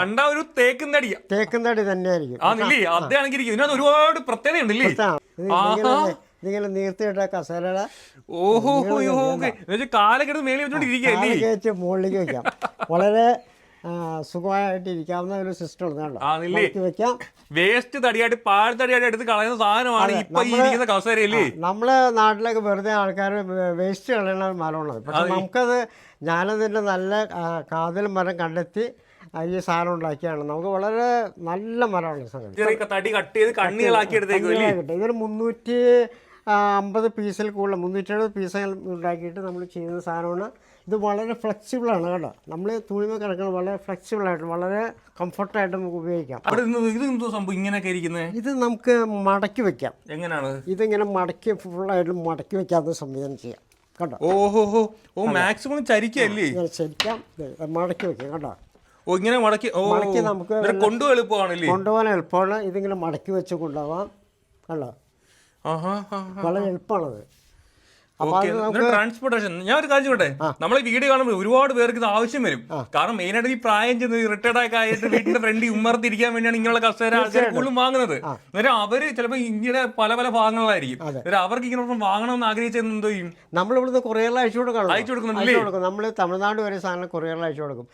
കണ്ട ഒരു തേക്കും തേക്കുന്നടി തേക്കും തടി തന്നെയായിരിക്കും അതാണെങ്കിൽ ഇതിനകത്ത് ഒരുപാട് പ്രത്യേകതയുണ്ട് നീർത്തിയിട്ട കസേരയുടെ ഓഹോ മുകളിലേക്ക് വെക്കാം. വളരെ സുഖമായിട്ട് ഇരിക്കാവുന്ന ഒരു സിസ്റ്റം ഉണ്ട്? വെക്കാം. വേസ്റ്റ് തടിയായിട്ട് പാഴ്ത്തടിയായിട്ട് എടുത്ത് കളയുന്ന സാധനമാണ് ഇപ്പൊ ഇരിക്കുന്ന കസേരയല്ലേ നമ്മളെ നാട്ടിലൊക്കെ വെറുതെ ആൾക്കാർ വേസ്റ്റ് കളയണ മരമുള്ളത് പക്ഷെ നമുക്കത് ഞാനതിന്റെ നല്ല കാതൽ മരം കണ്ടെത്തി ഈ സാധനം ഉണ്ടാക്കിയാണ്. നമുക്ക് വളരെ നല്ല മരമാണ് ഈ സംഗതി. തടി കട്ട് ചെയ്ത് കണ്ണികളാക്കി എടുത്തേക്കും ഇതൊരു മുന്നൂറ്റി അമ്പത് പീസിൽ കൂടുതൽ മുന്നൂറ്റി എഴുപത് പീസ് ഉണ്ടാക്കിയിട്ട് നമ്മൾ ചെയ്യുന്ന സാധനമാണ്. ഇത് വളരെ ഫ്ലെക്സിബിളാണ് കേട്ടോ. നമ്മൾ തുണിമ കിടക്കുന്നത് വളരെ ഫ്ലെക്സിബിളായിട്ട് വളരെ കംഫർട്ടായിട്ട് നമുക്ക് ഉപയോഗിക്കാം. ഇത് സംഭവം? ഇങ്ങനെയൊക്കെ ഇരിക്കുന്നത് ഇത് നമുക്ക് മടക്കി വെക്കാം. എങ്ങനെയാണ് ഇതിങ്ങനെ മടക്കി ഫുള്ളായിട്ട് മടക്കി വെക്കാവുന്ന സംവിധാനം ചെയ്യാം. കേട്ടോ? ഓഹോ ഓ മാക്സിമം ചരിക്കല്ലേ? ചരിക്കാം. മടക്കി വെക്കാം കേട്ടോ. ഓ ഇങ്ങനെ മടക്കി ഓ മടക്കി നമുക്ക് കൊണ്ടുപോകാൻ കൊണ്ടു എളുപ്പമാണല്ലേ? കൊണ്ടുപോകാൻ എളുപ്പമാണ്. ഇതിങ്ങനെ മടക്കി വെച്ച് കൊണ്ടുപോവാം കണ്ടോ? വളരെ എളുപ്പമാണത്. ട്രാൻസ്പോർട്ടേഷൻ ഞാൻ ഒരു കാര്യം ചോട്ടെ നമ്മൾ വീഡിയോ കാണുമ്പോൾ ഒരുപാട് പേർക്ക് ഇത് ആവശ്യം വരും. കാരണം മെയിൻ ആയിട്ട് ഈ പ്രായം ചെന്ന് റിട്ടയർഡ് ഒക്കെ ആയിട്ട് വീട്ടിന്റെ ഫ്രണ്ടിൽ ഉമ്മർത്തിരിക്കാൻ വേണ്ടിയാണ് ഇങ്ങനെയുള്ള കസേര ആൾക്കാർ കൂടുതലും വാങ്ങുന്നത്. അന്നേരം അവർ ചിലപ്പോൾ ഇന്ത്യയുടെ പല പല ഭാഗങ്ങളിലായിരിക്കും. അന്നേരം അവർക്ക് ഇങ്ങനെ വാങ്ങണം വാങ്ങണമെന്ന് ആഗ്രഹിച്ചത് എന്തോ ചെയ്യും? നമ്മളിവിടുന്ന് കൊറിയറിൽ അയച്ചു കൊടുക്കണം അയച്ചു കൊടുക്കുന്നുണ്ടല്ലേ? നമ്മൾ നമ്മൾ തമിഴ്നാട് വരെ സാധനം കൊറിയറിൽ അയച്ചു കൊടുക്കും.